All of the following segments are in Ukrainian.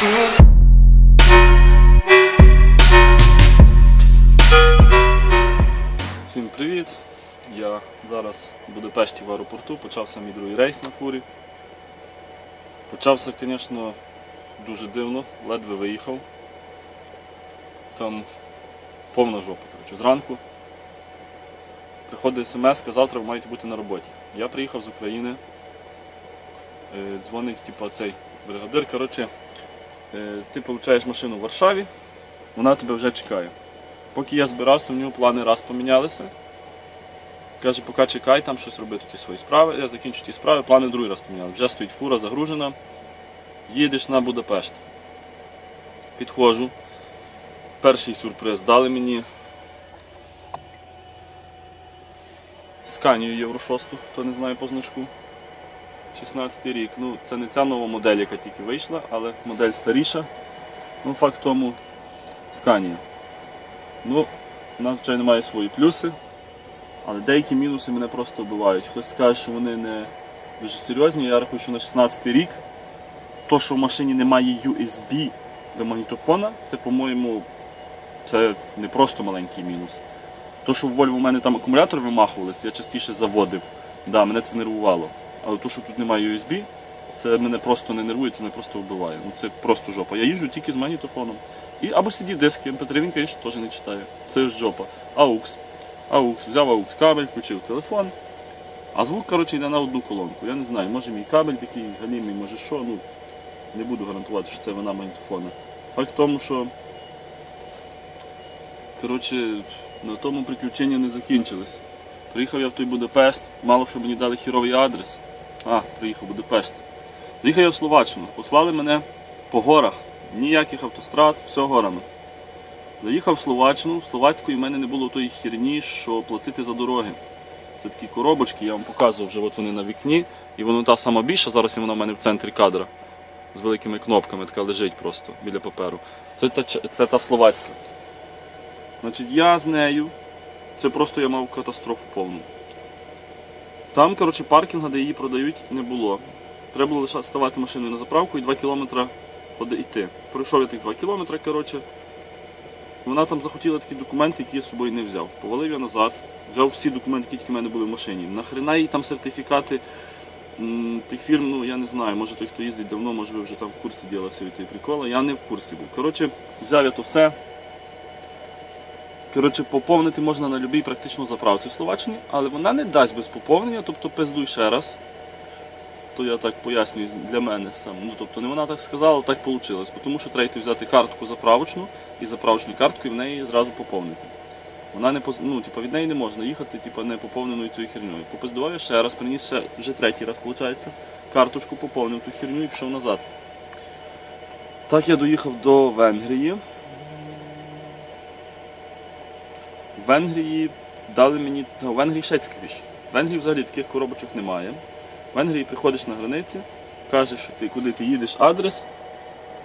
Всім привіт! Я зараз в Будапешті в аеропорту, почався мій другий рейс на фурі. Почався, звісно, дуже дивно, ледве виїхав. Там повна жопа. Коротше. Зранку приходить смс, завтра ви маєте бути на роботі. Я приїхав з України, е, дзвонить типу, цей бригадир. Коротше, ти получаєш машину в Варшаві, вона тебе вже чекає. Поки я збирався, в нього плани раз помінялися. Каже, поки чекай, там щось робити ті свої справи. Я закінчу ті справи, плани другий раз поміняли. Вже стоїть фура загружена. Їдеш на Будапешт. Підходжу. Перший сюрприз дали мені. Сканію Євро 6, хто не знає по значку. 16 рік. Ну, це не ця нова модель, яка тільки вийшла, але модель старіша. Ну, факт в тому сканія. Ну, у нас, звичайно, має свої плюси, але деякі мінуси мене просто вбивають. Хтось скаже, що вони не дуже серйозні. Я рахую, що на 16 рік то, що в машині немає USB до магнітофона, це, по-моєму, це не просто маленький мінус. То, що в Volvo у мене там акумулятор вимахувалися, я частіше заводив. Да, мене це нервувало. Але то, що тут немає USB, це мене просто не нервує, це мене просто вбиває. Ну це просто жопа. Я їжджу тільки з магнітофоном. І або сидів диски, MP3 він, звісно, теж не читає. Це ж жопа. AUX. AUX. Взяв AUX кабель, включив телефон. А звук, коротше, йде на одну колонку. Я не знаю, може мій кабель такий галімий, може що, ну не буду гарантувати, що це вина магнітофона. Факт в тому, що коротше, на тому приключення не закінчились. Приїхав я в той Будапешт, мало що мені дали хіровий адрес. А, приїхав Будапешт. Приїхав я в Словаччину. Послали мене по горах. Ніяких автострад, все горами. Заїхав в Словаччину, в Словацької в мене не було тої херні, що платити за дороги. Це такі коробочки, я вам показував вже от вони на вікні. І вона та сама більша, зараз вона в мене в центрі кадра. З великими кнопками, така лежить просто біля паперу. Це та, це та словацька. Значить, я з нею. Це просто я мав катастрофу повну. Там, коротше, паркінга, де її продають, не було. Треба було лише ставати машиною на заправку і 2 кілометри йти. Пройшов я тих 2 кілометри, коротше. Вона там захотіла такі документи, які я з собою не взяв. Повалив я назад, взяв всі документи, які тільки в мене були в машині. Нахрена їй там сертифікати тих фірм, ну я не знаю, може той, хто їздить давно, може ви вже там в курсі ділася від тієї приколи. Я не в курсі був. Коротше, взяв я то все. Коротше, поповнити можна на будь-якій практично заправці в Словаччині, але вона не дасть без поповнення, тобто пиздуй ще раз. То я так пояснюю для мене сам. Ну тобто не вона так сказала, так вийшло. Тому що треба взяти картку заправочну і заправочну картку і в неї зразу поповнити. Вона не ну, типу, від неї не можна їхати, типу, не поповненою цією херньою. Попиздував я ще раз, приніс ще вже третій раз, виходить, карточку поповнив ту херню і пішов назад. Так я доїхав до Венгрії. В Венгрії дали мені. В Венгрії ще цікавіше. В Венгрії взагалі таких коробочок немає. В Венгрії приходиш на границі, кажеш, що ти куди ти їдеш адрес,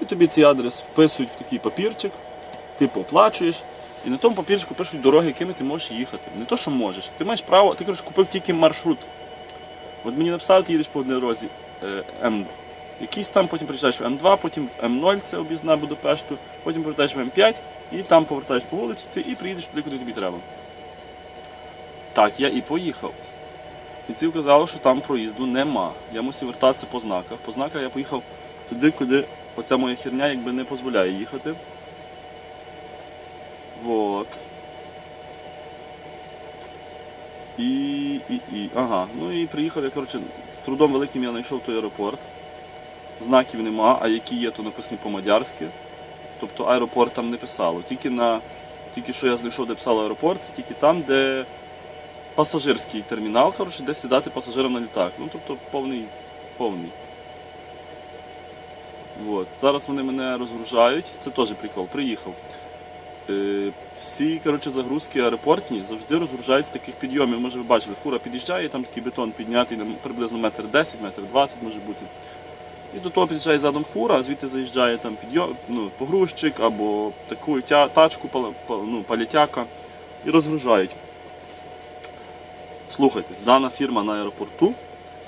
і тобі цей адрес вписують в такий папірчик, ти оплачуєш, і на тому папірчику пишуть дороги, якими ти можеш їхати. Не то, що можеш. Ти маєш право, ти кажеш, купив тільки маршрут. От мені написали, ти їдеш по одній дорозі е, М. Якийсь там, потім приїжджаєш в М2, потім в М0, це об'їзна Будапешту, потім повертаєш в М5 і там повертаєш по вулиці і приїдеш туди, куди тобі треба. Так, я і поїхав. І ці казали, що там проїзду нема. Я мусив вертатися по знаках. По знаках я поїхав туди, куди оця моя херня якби не дозволяє їхати. Вот. І, і, і. Ага. Ну і приїхав я, коротше, з трудом великим я знайшов той аеропорт. Знаків нема, а які є, то написані по-мадярськи. Тобто аеропорт там не писало. Тільки на тільки що я знайшов, де писало аеропорт, це тільки там, де пасажирський термінал, коротше, де сідати пасажирам на літак. Ну, тобто повний. повний. Вот. Зараз вони мене розгружають, це теж прикол. Приїхав. Е, всі коротше, загрузки аеропортні завжди розгружають з таких підйомів. Може ви бачили, фура під'їжджає, там такий бетон піднятий приблизно метр 10, метр 20 може бути. І до того під'їжджає задом фура, а звідти заїжджає там підйом, ну, погрузчик або таку тя, тачку, ну, палітяка і розгружають. Слухайтесь, дана фірма на аеропорту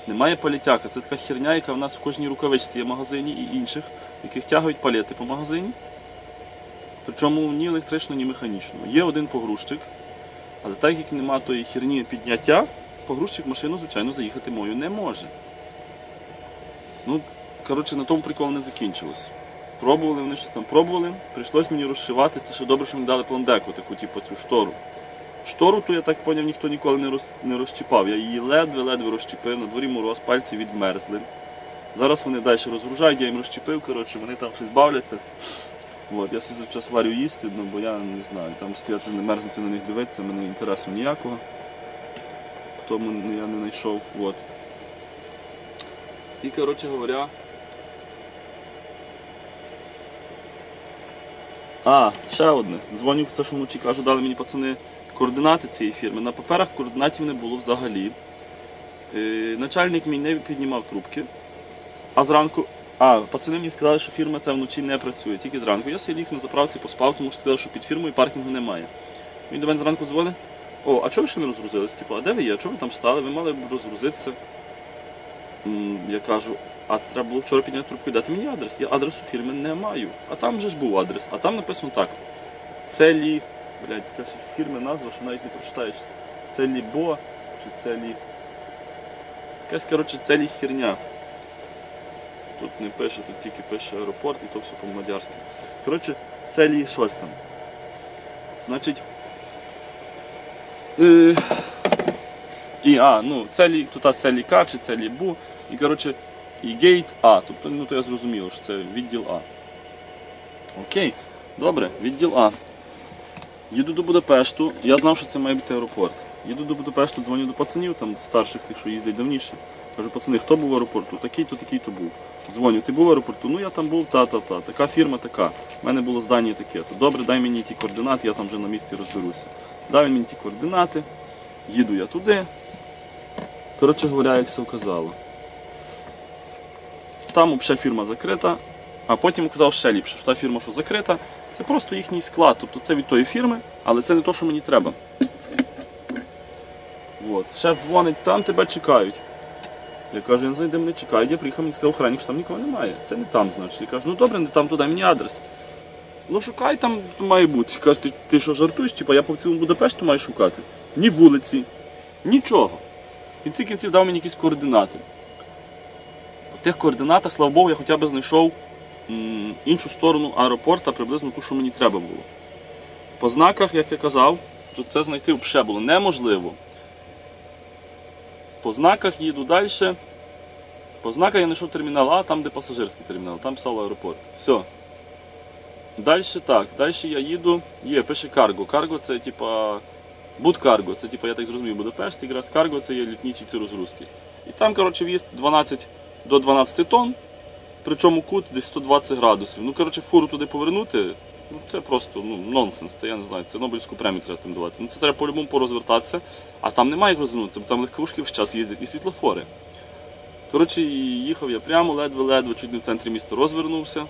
Немає палітяка. Це така херня, яка в нас в кожній рукавичці є в магазині і інших, яких тягають палети по магазині. Причому ні електрично, ні механічно. Є один погрузчик, але так як нема тої херні підняття, погрузчик в машину, звичайно, заїхати мою не може. Ну, коротше, на тому прикол не закінчилось. Пробували, вони щось там пробували, прийшлось мені розшивати. Це ще добре, що мені дали пландеку, таку, типу, цю штору. Штору, то я так поняв, ніхто ніколи не, роз, не розчіпав. Я її ледве-ледве розчепив, на дворі мороз, пальці відмерзли. Зараз вони далі розгружають, я їм розчепив, коротше, вони там щось бавляться. От, я собі час варю їсти, ну, бо я не знаю, там стояти не мерзнути на них дивитися, мене інтересу ніякого. В тому я не знайшов. От. І, коротше говоря. А, ще одне. Дзвоню, це що вночі кажу, дали мені пацани координати цієї фірми. На паперах координатів не було взагалі. Е, начальник мій не піднімав трубки. А зранку. А, пацани мені сказали, що фірма ця вночі не працює, тільки зранку. Я ліг на заправці поспав, тому що сказали, що під фірмою паркінгу немає. Він до мене зранку дзвонить. О, а чого ви ще не розгрузились? Типу, а де ви є? Чого ви там стали? Ви мали б розгрузитися. Я кажу, а треба було вчора підняти трубку і дати мені адрес. Я адресу фірми не маю. А там же ж був адрес. А там написано так. Целі. Блядь, така фірми назва, що навіть не прочитаєш. Целі Бо чи целі. Якась, коротше, целі херня. Тут не пише, тут тільки пише аеропорт і то все по-мадярськи. Коротше, целі щось там. Значить. Е, і А, ну, целі, тут целі К чи целі Бу. І коротше, і гейт А. Тобто, ну то я зрозумів, що це відділ А. Окей, добре, відділ А. Їду до Будапешту, я знав, що це має бути аеропорт. Їду до Будапешту, дзвоню до пацанів, там старших тих, що їздять давніше. Кажу, пацани, хто був в аеропорту? Такий-то, такий-то був. Дзвоню, ти був в аеропорту? Ну я там був, та-та-та. Така фірма така. У мене було здання таке. То добре, дай мені ті координати, я там вже на місці розберуся. Він мені ті координати, їду я туди. Коротше говоря, як все оказало. Там взагалі фірма закрита, а потім оказав ще ліпше, що та фірма, що закрита, це просто їхній склад. Тобто це від тої фірми, але це не те, що мені треба. От. Шеф дзвонить, там тебе чекають. Я кажу, я не знаю, мене чекають. Я приїхав, мені сказав охранник, що там нікого немає. Це не там, значить. Я кажу, ну добре, не там туди мені адрес. Ну шукай там має бути. Каже, ти, ти що жартуєш? Типа я по цілому Будапешту маю шукати. Ні вулиці, нічого. В кінці кінців дав мені якісь координати. Тих координатах, слава Богу, я хоча б знайшов іншу сторону аеропорта, приблизно ту, що мені треба було. По знаках, як я казав, то це знайти взагалі було неможливо. По знаках їду далі. По знаках я знайшов термінал А, там де пасажирський термінал, там писав аеропорт. Все. Далі так, далі я їду, є, пише карго. Карго це типа будкарго, це типа, я так зрозумів, Будапешт, якраз карго це є літнічі ці розгрузки. І там, коротше, в'їзд 12 до 12 тонн, причому кут десь 120 градусів. Ну, коротше, фуру туди повернути, ну це просто ну, нонсенс, це я не знаю, це Нобелівську премію треба тим давати. Ну це треба по-любому порозвертатися, а там немає як розвернутися, бо там легковушки весь час їздять і світлофори. Коротше, їхав я прямо, ледве-ледве, чуть не в центрі міста розвернувся.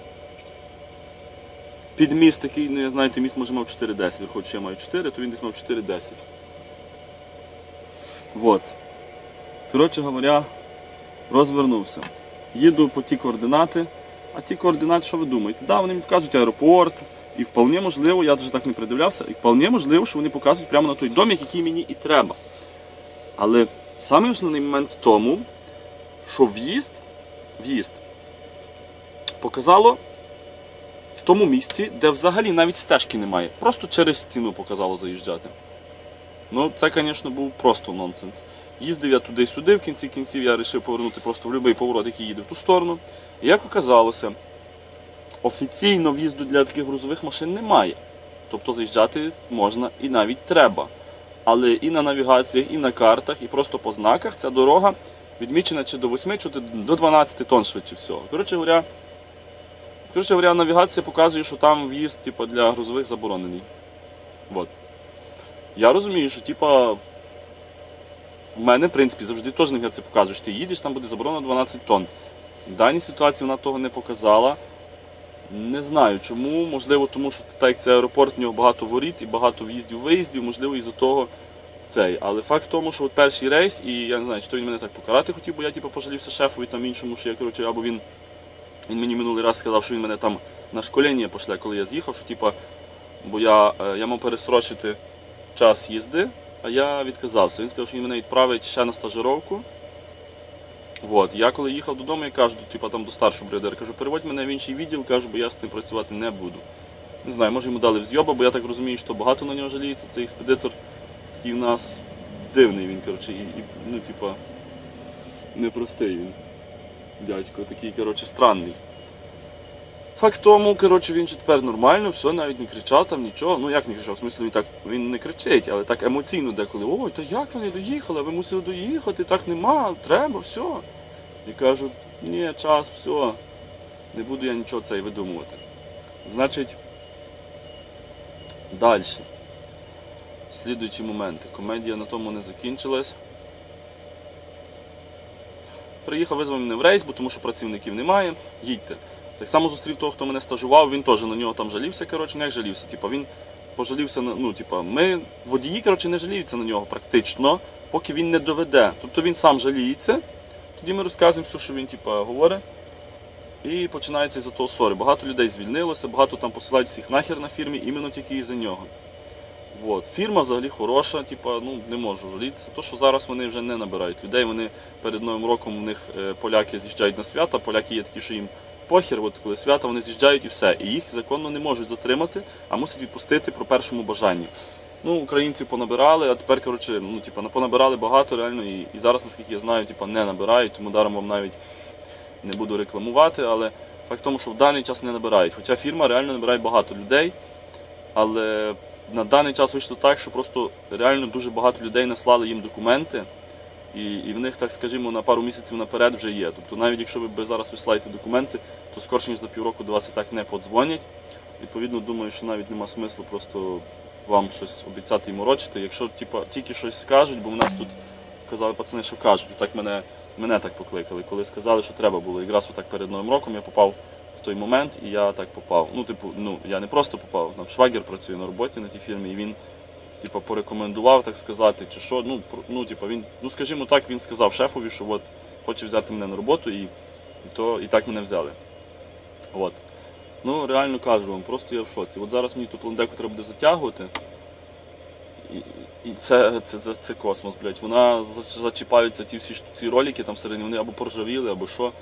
Під міст такий, ну я знаю, той міст може мав 4,10, хоч я маю 4, то він десь мав 4,10. Вот. Коротше говоря, розвернувся. Їду по ті координати. А ті координати, що ви думаєте? Да, вони мені показують аеропорт, і вполне можливо, я вже так не придивлявся, і вполне можливо, що вони показують прямо на той домик, який мені і треба. Але самий основний момент в тому, що в'їзд, в'їзд показало в тому місці, де взагалі навіть стежки немає. Просто через стіну показало заїжджати. Ну, це, звісно, був просто нонсенс. Їздив я туди-сюди, в кінці кінців я вирішив повернути просто в будь-який поворот, який їде в ту сторону. І як оказалося, офіційно в'їзду для таких грузових машин немає. Тобто заїжджати можна і навіть треба. Але і на навігаціях, і на картах, і просто по знаках ця дорога відмічена чи до 8, чи до 12 тонн швидше всього. Коротше говоря, коротше говоря, навігація показує, що там в'їзд типу, для грузових заборонений. Вот. Я розумію, що типа. У мене, в принципі, завжди теж навігація показує, що ти їдеш, там буде заборонено 12 тонн. В даній ситуації вона того не показала. Не знаю чому, можливо, тому що так як це аеропорт, в нього багато воріт і багато в'їздів-виїздів, можливо, із-за того цей. Але факт в тому, що от перший рейс, і я не знаю, чи то він мене так покарати хотів, бо я типу, пожалівся шефові там іншому, що я коротше, або він, він мені минулий раз сказав, що він мене там на школення пошле, коли я з'їхав, що типу, бо я, е, я мав пересрочити час їзди, а я відказався. Він сказав, що він мене відправить ще на стажировку. От. Я коли їхав додому, я кажу, типу, там до старшого бригадира, кажу, переводь мене в інший відділ, кажу, бо я з тим працювати не буду. Не знаю, може йому дали взйоба, бо я так розумію, що багато на нього жаліється. Цей експедитор такий в нас дивний він, коротше, і, і ну, типа, непростий він. Дядько, такий, коротше, странний. Факт тому, коротше, він тепер нормально, все, навіть не кричав там нічого. Ну як не кричав, в смислі він так він не кричить, але так емоційно деколи. Ой, то як вони доїхали? Ви мусили доїхати, так нема, треба, все. І кажуть, ні, час, все, не буду я нічого цей видумувати. Значить, далі. Слідуючі моменти. Комедія на тому не закінчилась. Приїхав, визвав мене в рейс, бо тому що працівників немає. Їдьте. Так само зустрів того, хто мене стажував, він теж на нього там жалівся, коротше, не як жалівся. Типа він пожалівся на. Ну, типа, ми водії, коротше, не жаліються на нього практично, поки він не доведе. Тобто він сам жаліється, тоді ми розказуємо все, що він типа, говорить. І починається із-за того ссори. Багато людей звільнилося, багато там посилають всіх нахер на фірмі, іменно тільки із-за нього. От. Фірма взагалі хороша, типа, ну не можу жалітися. То, що зараз вони вже не набирають людей. Вони перед Новим роком у них е, поляки з'їжджають на свята, поляки є такі, що їм похер, от коли свята вони з'їжджають і все. І їх законно не можуть затримати, а мусять відпустити про першому бажанні. Ну, українців понабирали, а тепер, коротше, ну, типа, понабирали багато реально, і, і зараз, наскільки я знаю, типа, не набирають, тому даром вам навіть не буду рекламувати, але факт в тому, що в даний час не набирають. Хоча фірма реально набирає багато людей, але на даний час вийшло так, що просто реально дуже багато людей наслали їм документи, і, і в них, так скажімо, на пару місяців наперед вже є. Тобто навіть якщо ви зараз висилаєте документи, то скорше ніж за півроку до вас і так не подзвонять. Відповідно, думаю, що навіть нема смислу просто вам щось обіцяти і морочити. Якщо типа, тільки щось скажуть, бо в нас тут казали пацани, що кажуть, так мене, мене так покликали. Коли сказали, що треба було. Якраз отак перед Новим роком я попав в той момент, і я так попав. Ну, типу, ну я не просто попав. Там швагер працює на роботі на тій фірмі, і він типу, порекомендував, так сказати, чи що. Ну, ну, типу, він, ну скажімо так, він сказав шефові, що от хоче взяти мене на роботу, і, і, то, і так мене взяли. От. Ну, реально кажу вам, просто я в шоці. От зараз мені тут ландеку треба буде затягувати. І, і це, це, це, це космос, блядь. Вона зачіпаються ті всі ці ролики там всередині, вони або поржавіли, або що.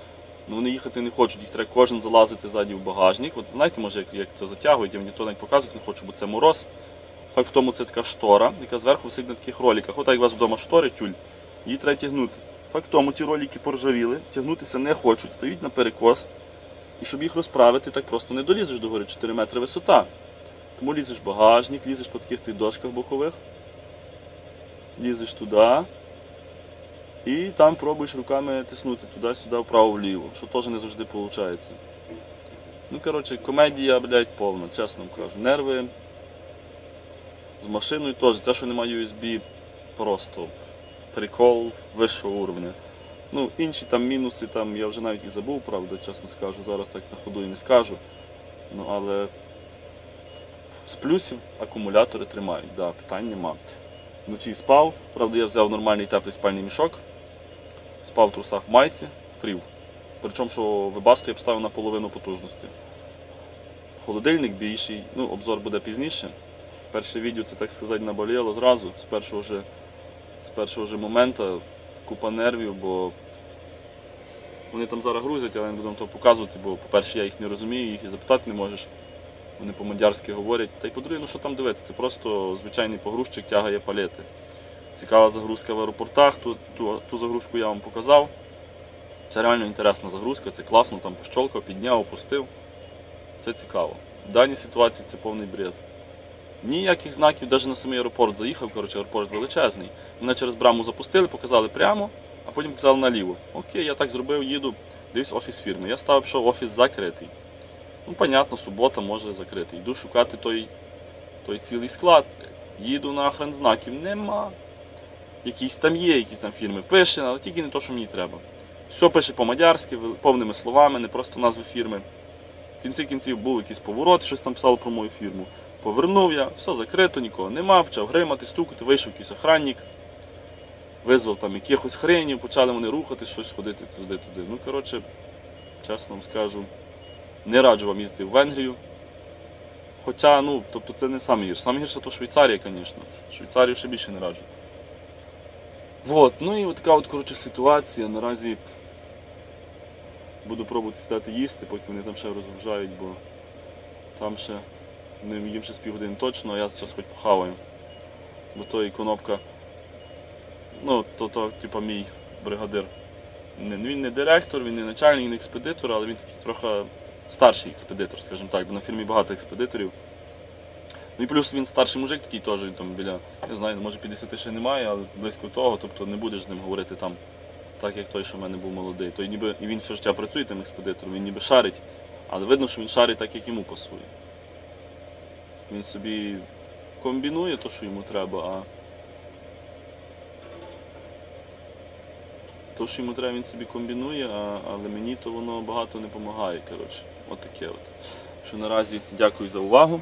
Ну вони їхати не хочуть, їх треба кожен залазити ззаді в багажник. От знаєте, може, як, як це затягують, я мені то навіть показувати не хочу, бо це мороз. Факт в тому, це така штора, яка зверху висить на таких роликах. От як у вас вдома штори, тюль, її треба тягнути. Факт в тому, ті ролики поржавіли, тягнутися не хочуть, стають на перекос. І щоб їх розправити, так просто не долізеш до гори 4 метри висота. Тому лізеш в багажник, лізеш по таких тих дошках бокових, лізеш туди. І там пробуєш руками тиснути туди-сюди, вправо-вліво, що теж не завжди виходить. Ну, коротше, комедія, блядь, повна, чесно вам кажу. Нерви з машиною теж. Це, що немає USB, просто прикол вищого уровня. Ну, інші там мінуси, там я вже навіть і забув, правда, чесно скажу. Зараз так на ходу і не скажу. Ну, але з плюсів акумулятори тримають, да, питань нема. Вночі спав, правда, я взяв нормальний теплий спальний мішок, спав в трусах в майці, впрів. Причому, що вибасту я поставив на половину потужності. Холодильник більший, ну, обзор буде пізніше. Перше відео це, так сказати, наболіло зразу, з першого вже, з першого вже моменту, купа нервів, бо вони там зараз грузять, але не вам того показувати, бо, по-перше, я їх не розумію, їх і запитати не можеш. Вони по-мадярськи говорять. Та й по-друге, ну що там дивитися, це просто звичайний погрузчик тягає палети. Цікава загрузка в аеропортах, ту, ту, ту загрузку я вам показав. Це реально інтересна загрузка, це класно, там пощолкав, підняв, опустив. Це цікаво. В даній ситуації це повний бред. Ніяких знаків, навіть на самий аеропорт заїхав, коротше, аеропорт величезний. Мене через браму запустили, показали прямо, а потім показали наліво. Окей, я так зробив, їду, дивись офіс фірми. Я ставив, що офіс закритий. Ну, понятно, субота може закрити. Йду шукати той, той цілий склад. Їду нахрен знаків, нема. Якісь там є, якісь там фірми пише, але тільки не то, що мені треба. Все пише по-мадярськи, повними словами, не просто назви фірми. В кінці кінців був якийсь поворот, щось там писало про мою фірму. Повернув я, все закрито, нікого нема, почав гримати, стукати, вийшов якийсь охранник, визвав там якихось хренів, почали вони рухати, щось ходити туди-туди. Ну, коротше, чесно вам скажу, не раджу вам їздити в Венгрію. Хоча, ну, тобто це не саме гірше. Саме гірше то Швейцарія, звісно. Швейцарію ще більше не раджу. Вот, ну і така от, коротше, ситуація. Наразі буду пробувати сідати їсти, поки вони там ще розгружають, бо там ще не їм ще з півгодини точно, а я зараз хоч похаваю. Бо то і конопка, ну, то, то типа мій бригадир. Він не директор, він не начальник, не експедитор, але він такий трохи старший експедитор, скажімо так, бо на фірмі багато експедиторів. Ну і плюс він старший мужик такий теж, він там біля, не знаю, може 50 ще немає, але близько того, тобто не будеш з ним говорити там, так як той, що в мене був молодий. Той ніби, і він все життя працює тим експедитором, він ніби шарить, але видно, що він шарить так, як йому пасує. Він собі комбінує те, що йому треба, а то, що йому треба, він собі комбінує, а, але мені то воно багато не допомагає. Коротше, от таке от. Що наразі дякую за увагу.